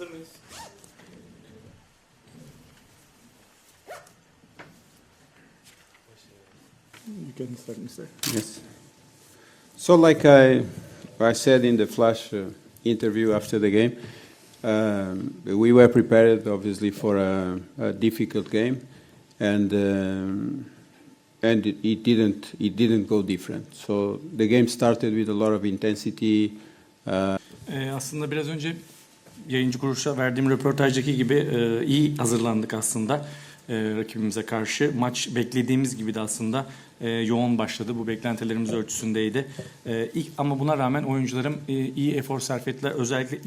Hazır mıyız? You can start, Mr. Yes. So, like I, I said in the flash uh, interview after the game, um, we were prepared, obviously, for a, a difficult game, and um, and it, it didn't it didn't go different. So the game started with a lot of intensity. Uh, Ee, aslında biraz önce yayıncı kuruluşa verdiğim röportajdaki gibi e, iyi hazırlandık aslında e, rakibimize karşı. Maç beklediğimiz gibi de aslında e, yoğun başladı. Bu beklentilerimiz ölçüsündeydi. E, ilk, ama buna rağmen oyuncularım e, iyi efor sarf ettiler. Özellikle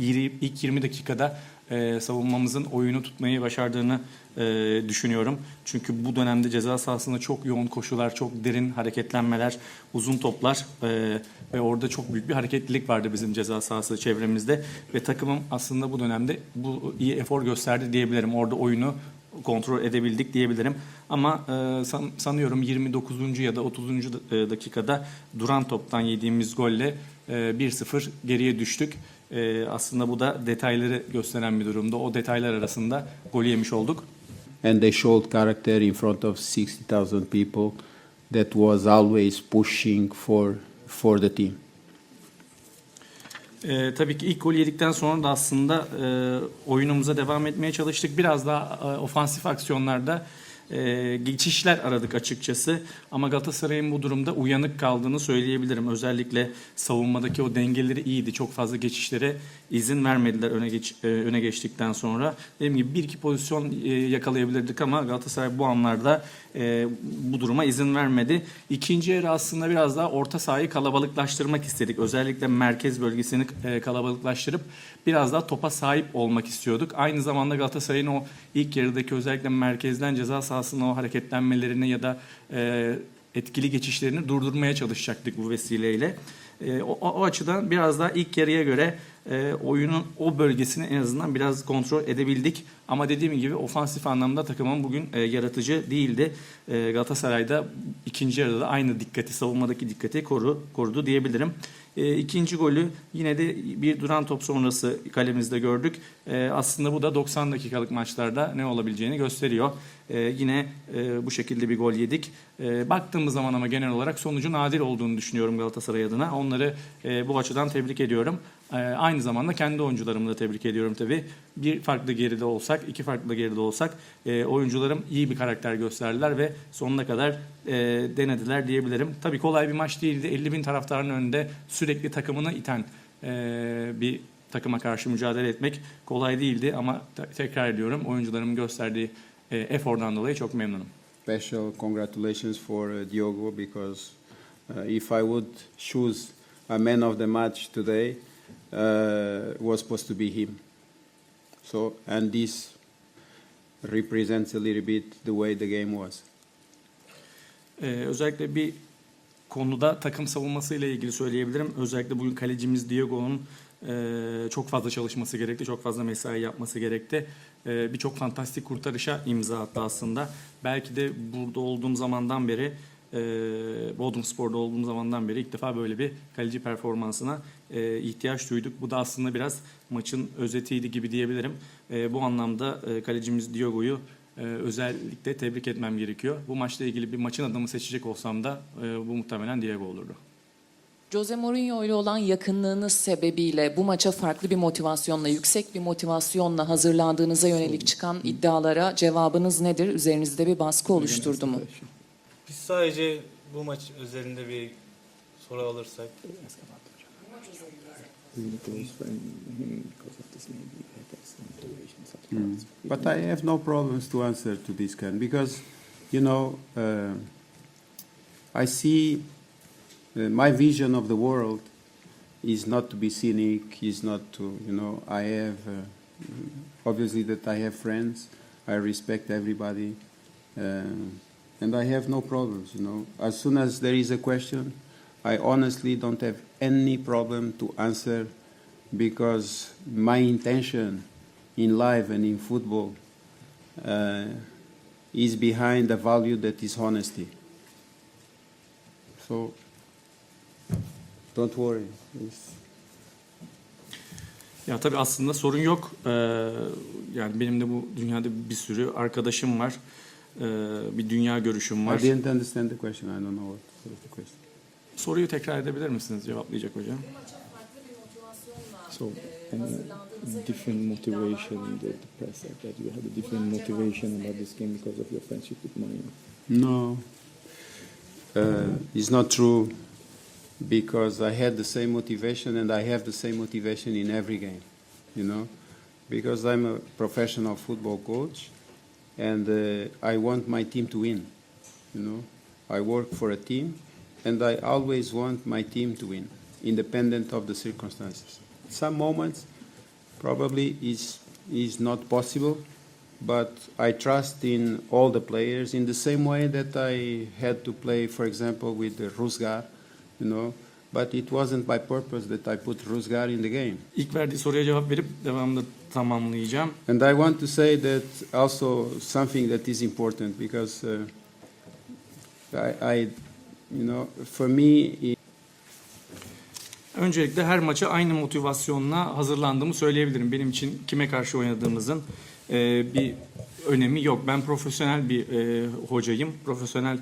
ilk 20 dakikada e, savunmamızın oyunu tutmayı başardığını e, düşünüyorum. Çünkü bu dönemde ceza sahasında çok yoğun koşular, çok derin hareketlenmeler, uzun toplar e, ve orada çok büyük bir hareketlilik vardı bizim ceza sahası çevremizde ve takımım aslında bu dönemde bu iyi efor gösterdi diyebilirim. Orada oyunu kontrol edebildik diyebilirim. Ama e, san- sanıyorum 29. ya da 30. da- e, dakikada duran toptan yediğimiz golle e, 1-0 geriye düştük. E, aslında bu da detayları gösteren bir durumda. O detaylar arasında golü yemiş olduk. and they showed character in front of 60,000 people that was always pushing for for the team. Ee, tabii ki ilk gol yedikten sonra da aslında e, oyunumuza devam etmeye çalıştık. Biraz daha e, ofansif aksiyonlarda e, geçişler aradık açıkçası. Ama Galatasaray'ın bu durumda uyanık kaldığını söyleyebilirim. Özellikle savunmadaki o dengeleri iyiydi. Çok fazla geçişlere izin vermediler öne geç, e, öne geçtikten sonra. Dediğim gibi bir iki pozisyon e, yakalayabilirdik ama Galatasaray bu anlarda e, bu duruma izin vermedi. İkinci yarı aslında biraz daha orta sahayı kalabalıklaştırmak istedik. Özellikle merkez bölgesini e, kalabalıklaştırıp biraz daha topa sahip olmak istiyorduk. Aynı zamanda Galatasaray'ın o ilk yarıdaki özellikle merkezden ceza sahasına o hareketlenmelerini ya da e, etkili geçişlerini durdurmaya çalışacaktık bu vesileyle. E, o- o açıdan biraz daha ilk yarıya göre e, oyunun o bölgesini en azından biraz kontrol edebildik. Ama dediğim gibi ofansif anlamda takımın bugün e, yaratıcı değildi. E, Galatasaray'da ikinci yarıda da aynı dikkati, savunmadaki dikkati koru, korudu diyebilirim. E, ikinci golü yine de bir duran top sonrası kalemizde gördük. E, aslında bu da 90 dakikalık maçlarda ne olabileceğini gösteriyor. E, yine e, bu şekilde bir gol yedik. E, baktığımız zaman ama genel olarak sonucun adil olduğunu düşünüyorum Galatasaray adına. Onları e, bu açıdan tebrik ediyorum. E, aynı zamanda kendi oyuncularımı da tebrik ediyorum tabii. Bir farklı geride olsak, iki farklı geride olsak e, oyuncularım iyi bir karakter gösterdiler ve sonuna kadar e, denediler diyebilirim. Tabii kolay bir maç değildi. 50 bin taraftarın önünde sürekli takımını iten e, bir takıma karşı mücadele etmek kolay değildi ama te- tekrar ediyorum oyuncularımın gösterdiği e, efordan dolayı çok memnunum. Special congratulations for uh, Diogo because uh, if I would choose a man of the match today, uh, was supposed to be him. So, and this represents a little bit the way the game was. Ee, özellikle bir konuda takım savunması ile ilgili söyleyebilirim. Özellikle bugün kalecimiz Diego'nun e, çok fazla çalışması gerekti, çok fazla mesai yapması gerekti. E, Birçok fantastik kurtarışa imza attı aslında. Belki de burada olduğum zamandan beri, e, Bodrum Spor'da olduğum zamandan beri ilk defa böyle bir kaleci performansına e, ihtiyaç duyduk. Bu da aslında biraz maçın özetiydi gibi diyebilirim. E, bu anlamda e, kalecimiz Diogo'yu ee, özellikle tebrik etmem gerekiyor. Bu maçla ilgili bir maçın adamı seçecek olsam da e, bu muhtemelen Diego olurdu. Jose Mourinho ile olan yakınlığınız sebebiyle bu maça farklı bir motivasyonla, yüksek bir motivasyonla hazırlandığınıza yönelik çıkan iddialara cevabınız nedir? Üzerinizde bir baskı oluşturdu mu? Biz sadece bu maç bir soru alırsak afterwards. But I have no problems to answer to this kind because, you know, uh, I see uh, my vision of the world is not to be cynic, is not to, you know, I have, uh, obviously that I have friends, I respect everybody, um, and I have no problems, you know. As soon as there is a question, I honestly don't have any problem to answer because my intention in life and in football uh, is behind a value that is honesty. So don't worry. It's, Ya tabii aslında sorun yok. Ee, yani benim de bu dünyada bir sürü arkadaşım var. Ee, bir dünya görüşüm I var. didn't understand the question. I don't know what, the question. Soruyu tekrar edebilir misiniz? Cevaplayacak hocam. So, any different motivation, the, the press said that you had a different motivation about this game because of your friendship with Mourinho. No, uh, it's not true because I had the same motivation and I have the same motivation in every game, you know, because I'm a professional football coach and uh, I want my team to win, you know. I work for a team and I always want my team to win, independent of the circumstances. Some moments probably is, is not possible, but I trust in all the players in the same way that I had to play, for example, with the Rusgar, you know. But it wasn't by purpose that I put Rusgar in the game. İlk verdiği soruya cevap verip devamında tamamlayacağım. And I want to say that also something that is important because uh, I, I, you know, for me, it, Öncelikle her maça aynı motivasyonla hazırlandığımı söyleyebilirim. Benim için kime karşı oynadığımızın e, bir önemi yok. Ben profesyonel bir e, hocayım. Profesyonel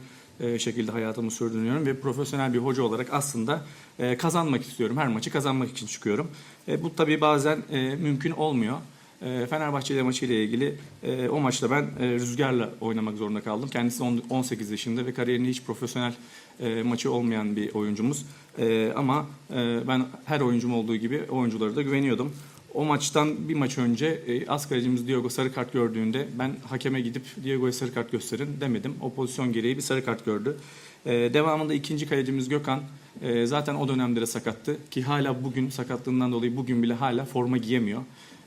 şekilde hayatımı sürdürüyorum ve profesyonel bir hoca olarak aslında e, kazanmak istiyorum. Her maçı kazanmak için çıkıyorum. E, bu tabii bazen e, mümkün olmuyor. E, Fenerbahçe ile maçıyla ilgili e, o maçta ben e, Rüzgar'la oynamak zorunda kaldım. Kendisi on- 18 yaşında ve kariyerinde hiç profesyonel e, maçı olmayan bir oyuncumuz. E, ama e, ben her oyuncum olduğu gibi oyunculara da güveniyordum. O maçtan bir maç önce e, az kalecimiz Diego sarı kart gördüğünde ben hakeme gidip Diego'ya sarı kart gösterin demedim. O pozisyon gereği bir sarı kart gördü. E, devamında ikinci kalecimiz Gökhan e, zaten o dönemde de sakattı ki hala bugün sakatlığından dolayı bugün bile hala forma giyemiyor.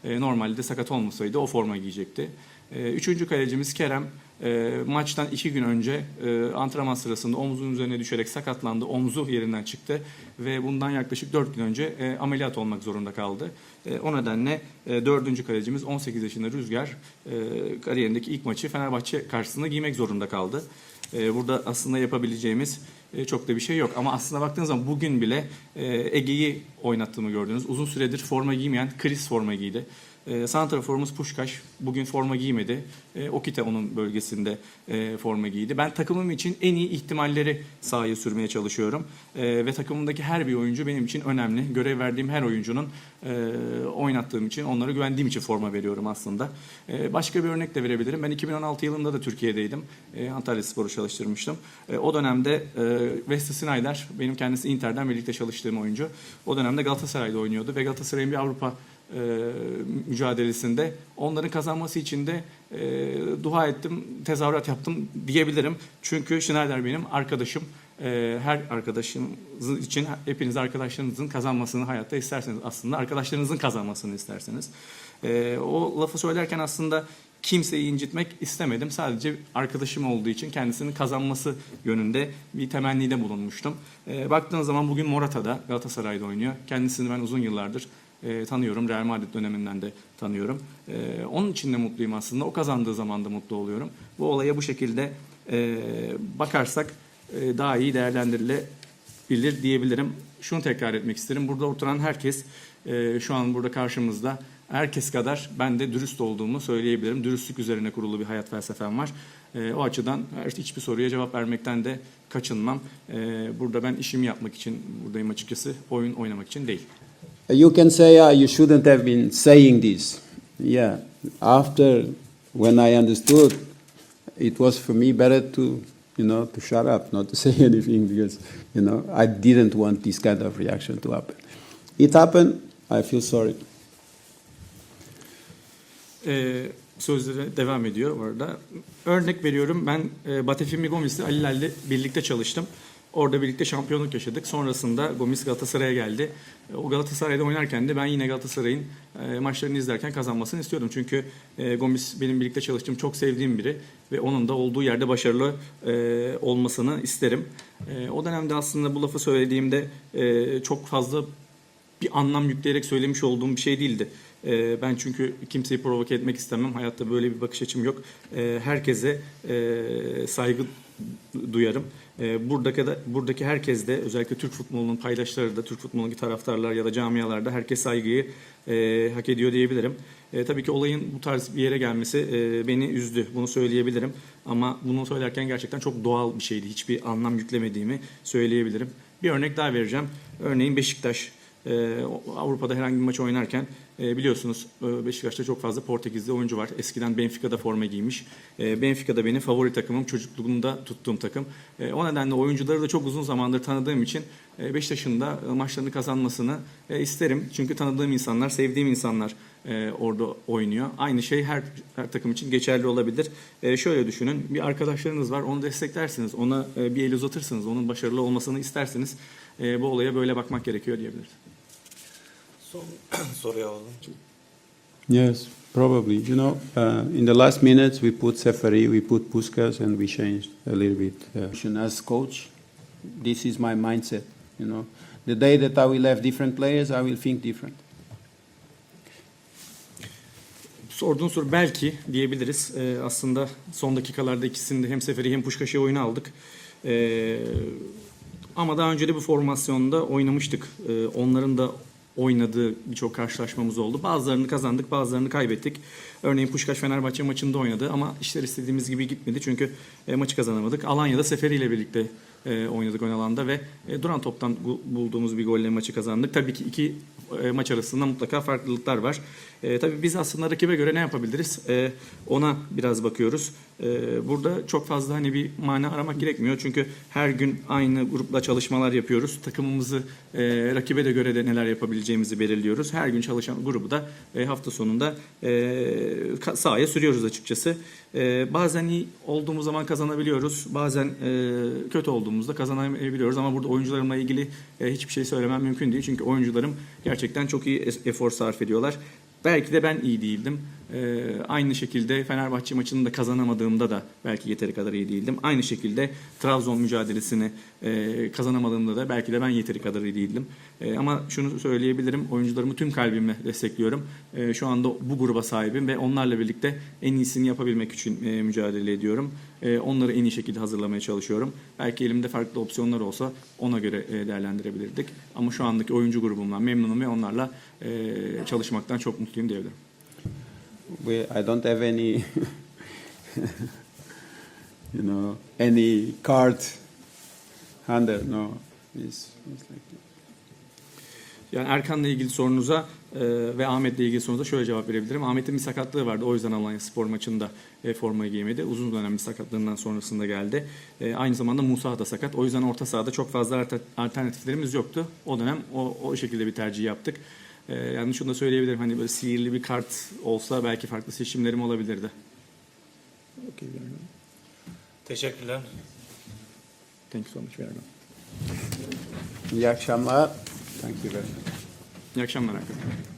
E, normalde sakat olmasaydı o forma giyecekti. E, üçüncü kalecimiz Kerem e, maçtan iki gün önce e, antrenman sırasında omzunun üzerine düşerek sakatlandı. Omzu yerinden çıktı ve bundan yaklaşık dört gün önce e, ameliyat olmak zorunda kaldı. E, o nedenle e, dördüncü kalecimiz 18 yaşında Rüzgar e, kariyerindeki ilk maçı Fenerbahçe karşısında giymek zorunda kaldı. E, burada aslında yapabileceğimiz e, çok da bir şey yok. Ama aslında baktığınız zaman bugün bile e, Ege'yi oynattığımı gördünüz. Uzun süredir forma giymeyen Chris forma giydi. E, Santraforumuz Puşkaş bugün forma giymedi. E, Okite onun bölgesinde e, forma giydi. Ben takımım için en iyi ihtimalleri sahaya sürmeye çalışıyorum. E, ve takımımdaki her bir oyuncu benim için önemli. Görev verdiğim her oyuncunun e, oynattığım için, onlara güvendiğim için forma veriyorum aslında. E, başka bir örnek de verebilirim. Ben 2016 yılında da Türkiye'deydim. E, Antalya Spor'u çalıştırmıştım. E, o dönemde e, Wesley Sneijder, benim kendisi Inter'den birlikte çalıştığım oyuncu. O dönemde Galatasaray'da oynuyordu ve Galatasaray'ın bir Avrupa e, mücadelesinde onların kazanması için de e, dua ettim, tezahürat yaptım diyebilirim. Çünkü Schneider benim arkadaşım. E, her arkadaşınız için hepiniz arkadaşlarınızın kazanmasını hayatta isterseniz aslında arkadaşlarınızın kazanmasını isterseniz. E, o lafı söylerken aslında kimseyi incitmek istemedim. Sadece arkadaşım olduğu için kendisinin kazanması yönünde bir temennide bulunmuştum. E, baktığınız zaman bugün Morata'da Galatasaray'da oynuyor. Kendisini ben uzun yıllardır e, tanıyorum. Real Madrid döneminden de tanıyorum. E, onun için de mutluyum aslında. O kazandığı zaman da mutlu oluyorum. Bu olaya bu şekilde e, bakarsak e, daha iyi değerlendirilebilir diyebilirim. Şunu tekrar etmek isterim. Burada oturan herkes e, şu an burada karşımızda herkes kadar ben de dürüst olduğumu söyleyebilirim. Dürüstlük üzerine kurulu bir hayat felsefem var. E, o açıdan her- hiçbir soruya cevap vermekten de kaçınmam. E, burada ben işimi yapmak için buradayım açıkçası. Oyun oynamak için değil. You can say, ah, you shouldn't have been saying this. Yeah, after when I understood, it was for me better to, you know, to shut up, not to say anything because, you know, I didn't want this kind of reaction to happen. It happened. I feel sorry. Ee, sözleri devam ediyor orada. Örnek veriyorum ben e, Batefimi Gomis'le Aliler'le birlikte çalıştım. Orada birlikte şampiyonluk yaşadık. Sonrasında Gomis Galatasaray'a geldi. E, O Galatasaray'da oynarken de ben yine Galatasaray'ın e, maçlarını izlerken kazanmasını istiyordum. Çünkü e, Gomis benim birlikte çalıştığım çok sevdiğim biri ve onun da olduğu yerde başarılı olmasını isterim. O dönemde aslında bu lafı söylediğimde çok fazla bir anlam yükleyerek söylemiş olduğum bir şey değildi. Ben çünkü kimseyi provoke etmek istemem. Hayatta böyle bir bakış açım yok. Herkese saygı duyarım. E, buradaki da buradaki herkes de özellikle Türk futbolunun paydaşları da Türk futbolundaki taraftarlar ya da camialarda herkes saygıyı e, hak ediyor diyebilirim. E, tabii ki olayın bu tarz bir yere gelmesi e, beni üzdü. Bunu söyleyebilirim. Ama bunu söylerken gerçekten çok doğal bir şeydi. Hiçbir anlam yüklemediğimi söyleyebilirim. Bir örnek daha vereceğim. Örneğin Beşiktaş e, Avrupa'da herhangi bir maç oynarken e, biliyorsunuz Beşiktaş'ta çok fazla Portekizli oyuncu var. Eskiden Benfica'da forma giymiş. E, Benfica'da benim favori takımım, çocukluğumda tuttuğum takım. E, o nedenle oyuncuları da çok uzun zamandır tanıdığım için e, Beşiktaş'ın da e, maçlarını kazanmasını e, isterim. Çünkü tanıdığım insanlar, sevdiğim insanlar e, orada oynuyor. Aynı şey her, her takım için geçerli olabilir. E, şöyle düşünün, bir arkadaşlarınız var, onu desteklersiniz, ona e, bir el uzatırsınız, onun başarılı olmasını isterseniz e, bu olaya böyle bakmak gerekiyor diyebiliriz. Son soruyu alalım. Yes, probably. You know, uh, in the last minutes we put Seferi, we put Puskas, and we changed a little bit. Uh, as coach, this is my mindset. You know, the day that I will have different players, I will think different. Sorduğun soru belki diyebiliriz. Ee, aslında son dakikalarda ikisinde hem Seferi hem Puşkaş'ı oyuna aldık. Ee, ama daha önce de bu formasyonda oynamıştık. Ee, onların da oynadığı birçok karşılaşmamız oldu. Bazılarını kazandık, bazılarını kaybettik. Örneğin Puşkaş Fenerbahçe maçında oynadı ama işler istediğimiz gibi gitmedi çünkü e, maçı kazanamadık. Alanya'da Seferi ile birlikte e, oynadık ön alanda ve e, duran toptan bulduğumuz bir golle maçı kazandık. Tabii ki iki maç arasında mutlaka farklılıklar var. E, tabii biz aslında rakibe göre ne yapabiliriz? E, ona biraz bakıyoruz. E, burada çok fazla hani bir mana aramak gerekmiyor. Çünkü her gün aynı grupla çalışmalar yapıyoruz. Takımımızı e, rakibe de göre de neler yapabileceğimizi belirliyoruz. Her gün çalışan grubu da e, hafta sonunda e, sahaya sürüyoruz açıkçası. E, bazen iyi olduğumuz zaman kazanabiliyoruz. Bazen e, kötü olduğumuzda kazanamayabiliyoruz. Ama burada oyuncularımla ilgili e, hiçbir şey söylemem mümkün değil. Çünkü oyuncularım gerçekten çok iyi efor sarf ediyorlar. Belki de ben iyi değildim. Ee, aynı şekilde Fenerbahçe maçını da kazanamadığımda da belki yeteri kadar iyi değildim. Aynı şekilde Trabzon mücadelesini e, kazanamadığımda da belki de ben yeteri kadar iyi değildim. E, ama şunu söyleyebilirim, oyuncularımı tüm kalbimle destekliyorum. E, şu anda bu gruba sahibim ve onlarla birlikte en iyisini yapabilmek için mücadele ediyorum. Onları en iyi şekilde hazırlamaya çalışıyorum. Belki elimde farklı opsiyonlar olsa ona göre değerlendirebilirdik. Ama şu andaki oyuncu grubumdan memnunum ve onlarla çalışmaktan çok mutluyum diyebilirim. We, I don't have any, you know, any card under. No, it's, it's like. Yani Erkan'la ilgili sorunuza e, ve Ahmet'le ilgili sorunuza şöyle cevap verebilirim. Ahmet'in bir sakatlığı vardı. O yüzden Alanya Spor maçında e, formayı giymedi. Uzun dönem bir sakatlığından sonrasında geldi. E, aynı zamanda Musa da sakat. O yüzden orta sahada çok fazla alter- alternatiflerimiz yoktu. O dönem o, o şekilde bir tercih yaptık. E, yani şunu da söyleyebilirim. Hani böyle sihirli bir kart olsa belki farklı seçimlerim olabilirdi. Okay. Teşekkürler. Thank you so much. Done. İyi akşamlar. Thank you very much. İyi akşamlar arkadaşlar.